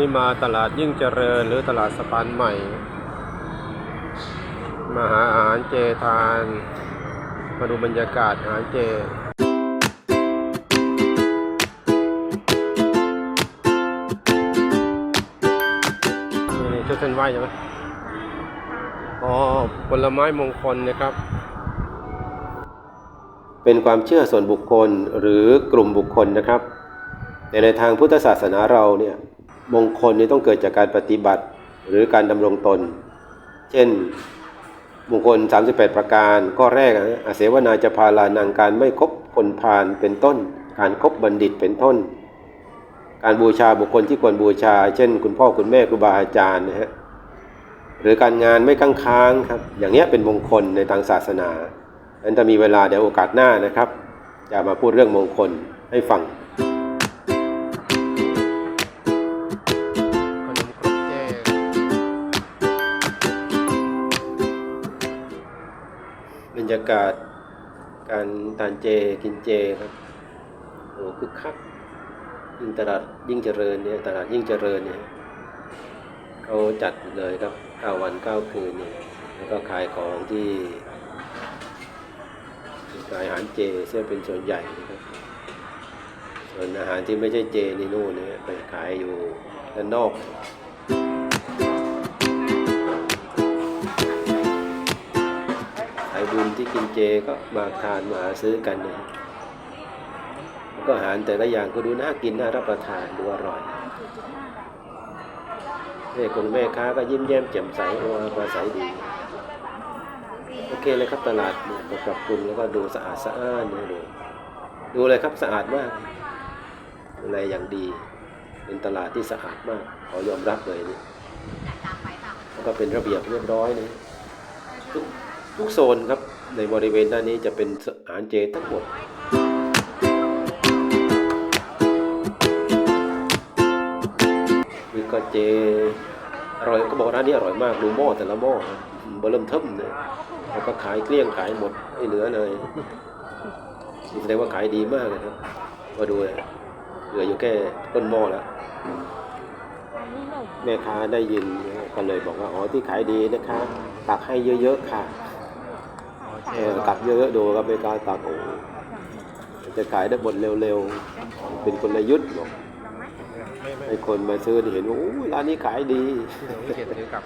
นี่มาตลาดยิ่งเจริญหรือตลาดสะพานใหม่ มาหาอาหารเจทาน มาดูบรรยากาศอาหารเจนี่ชุดเส้นไหวใช่ไหมอ๋อผลไม้มงคลนะครับ เป็นความเชื่อส่วนบุคคลหรือกลุ่มบุคคลนะครับ แต่ในทางพุทธศาสนาเราเนี่ย มงคลนี่ต้องเกิดจากการปฏิบัติหรือการดำรงตน เช่นมงคล 38 ประการข้อแรกนะอาเสวนาจะพาลานังการไม่คบคนพาลเป็นต้น การคบบัณฑิตเป็นต้น การบูชาบุคคลที่ควรบูชา เช่น คุณพ่อคุณแม่ครูบาอาจารย์นะฮะหรือการงานไม่ค้างค้างครับ อย่างเนี้ยเป็นมงคลในทางศาสนาดันั้นถ้ามีเวลาเดี๋ยวโอกาสหน้านะครับ จะมาพูดเรื่องมงคลให้ฟัง รรยากาศการทานเจกินเจครับโอ้คึกคักยิ่งตลาดยิ่งเจริญเนี่ยตลาดยิ่งเจริญเนี่ยเขาจัดเลยครับเก้าวันเก้าคืนเนี่ยแล้วก็ขายของที่ขายอาหารเจเสื้อเป็นส่วนใหญ่นะครับส่วนอาหารที่ไม่ใช่เจนี่นู่นเนี่ยไปขายอยู่ด้านนอก กินเจก็มาทานมาซื้อกันเนี่ยก็อาหารแต่ละอย่างก็ดูน่ากินน่ารับประทานดูอร่อยแม่คงแม่ค้าก็ยิ้มแย้มแจ่มใสโอ้ภาษาดี โอเคเลยครับตลาดเนี่ยก็ปรับปรุงแล้วก็ดูสะอาดสะอ้านเนี่ยดูดูเลยครับสะอาดมากอะไรอย่างดี เป็นตลาดที่สะอาดมากขอยอมรับเลยนี่แล้วก็เป็นระเบียบเรียบร้อยนี่ทุกทุกโซนครับ ในบริเวณด้านนี้จะเป็นอาหารเจทั้งหมดนี่ก็เจอร่อยก็บอกร้านนี้อร่อยมากดูหม้อแต่ละหม้อนะเบร์เริ่มเทิมเลยแล้วก็ขายเกลี้ยงขายหมดไม่เหลือเลยแสดงว่าขายดีมากเลยครับมาดูเลยเหลืออยู่แค่ต้นหม้อแล้วแม่ค้าได้ยินก็เลยบอกว่าอ๋อที่ขายดีนะคะตักให้เยอะๆค่ะ เออตักเยอะๆดูก็ไม่กล้าตักโอ้จะขายได้หมดเร็วๆ เป็นกลยุทธ์บอกให้คนมาซื้อที่เห็นว่าโอ้ยร้านนี้ขายดีเขียนถือกลับ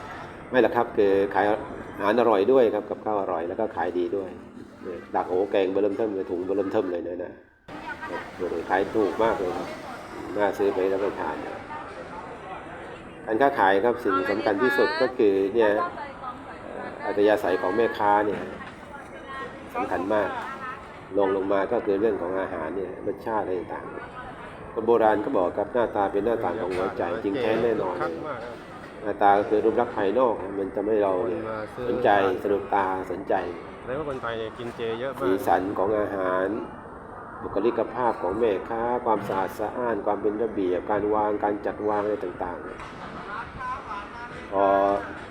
ไม่หรอกครับคือขายอาหารอร่อยด้วยครับกับข้าวอร่อยแล้วก็ขายดีด้วยเนี่ยดักโอ้แกงเบอร์เริ่มเทิมเลยถุงเบอร์เริ่มเทิมเลยนะนะโอ้โหขายถูกมากเลยครับน่าซื้อไปแล้วไปทานนะการค้าขายครับสิ่งสำคัญที่สุดก็คือเนี่ยเอ่ออัตยาศัยของแม่ค้าเนี่ย สำคัญมากลงลงมาก็คือเรื่องของอาหารเนี่ยรสชาติอะไรต่างๆคนโบราณก็บอกครับหน้าตาเป็นหน้าต่างของหัวใจจริงแท้แน่นอนคัเลกยมากครับหน้าตาก็คือรูปลักษณ์ภายนอกครับมันจะไม่เราเนี่ยคนมาซื้อสนใจสะดุดตาสนใจแล้วว่าคนไทยเนี่ยกินเจเยอะมากสีสันของอาหาร บุคลิกภาพของแม่ค้า ความสะอาดสะอ้านความเป็นระเบียบการวางการจัดวางอะไรต่างๆเนี่ยพอ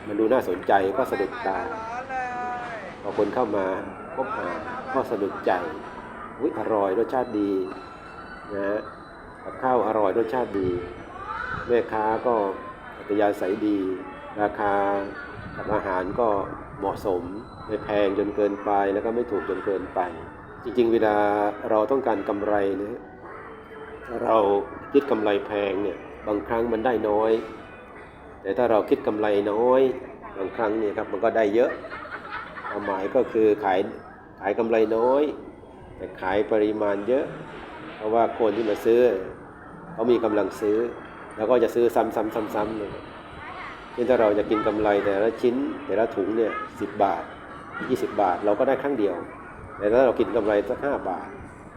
มันดูน่าสนใจก็สะดุดตาพอคนเข้ามา พบหาก็สะดุดใจอุ๊ยอร่อยรสชาติดีนะกับข้าวอร่อยรสชาติดีแม่ค้าก็อัตยาศัยดี ราคากับอาหารก็เหมาะสมไม่แพงจนเกินไปแล้วก็ไม่ถูกจนเกินไป จริง ๆ เวลาเราต้องการกำไรนะถ้าเราคิดกำไรแพงเนี่ยบางครั้งมันได้น้อย แต่ถ้าเราคิดกำไรน้อย บางครั้งเนี่ยครับมันก็ได้เยอะ ความหมายก็คือขายขายกำไรน้อย แต่ขายปริมาณเยอะ เพราะว่าคนที่มาซื้อเขามีกำลังซื้อ แล้วก็จะซื้อซ้ำๆๆๆเลยเช่นถ้าเราจะกินกำไรแต่ละชิ้นแต่ละถุงเนี่ยสิบบาทยี่สิบบาท เราก็ได้ครั้งเดียว แต่ถ้าเรากินกำไรสักห้าบาท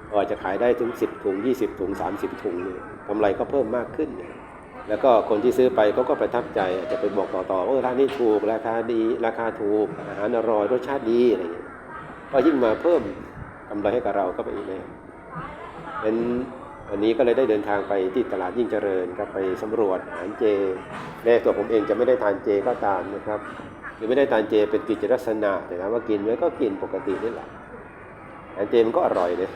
เราอาจจะขายได้ถึงสิบถุงยี่สิบถุงสามสิบถุงเนี่ยกำไรก็เพิ่มมากขึ้นเนี่ย แล้วก็คนที่ซื้อไปเขาก็ประทับใจอาจจะไปบอกต่อๆว่าร้านนี้ถูกราคาดีราคาถูกอาหารอร่อยรสชาติดีอะไรอย่างเงี้ยก็ยิ่งมาเพิ่มกำไรให้กับเราก็ไปอีกเลยเป็นวันนี้ก็เลยได้เดินทางไปที่ตลาดยิ่งเจริญครับไปสำรวจอาหารเจแม้ตัวผมเองจะไม่ได้ทานเจก็ตามนะครับหรือไม่ได้ทานเจเป็นกิจลักษณะแต่ถามว่ากินไหมก็กินปกตินี่แหละอาหารเจมันก็อร่อยเลย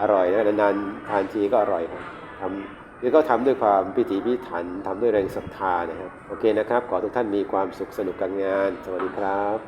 อร่อยนะนานๆทานทีก็อร่อยครับทำ คือเขาทำด้วยความพิถีพิถันทำด้วยแรงศรัทธานะครับ โอเคนะครับ ขอทุกท่านมีความสุขสนุกกับงาน สวัสดีครับ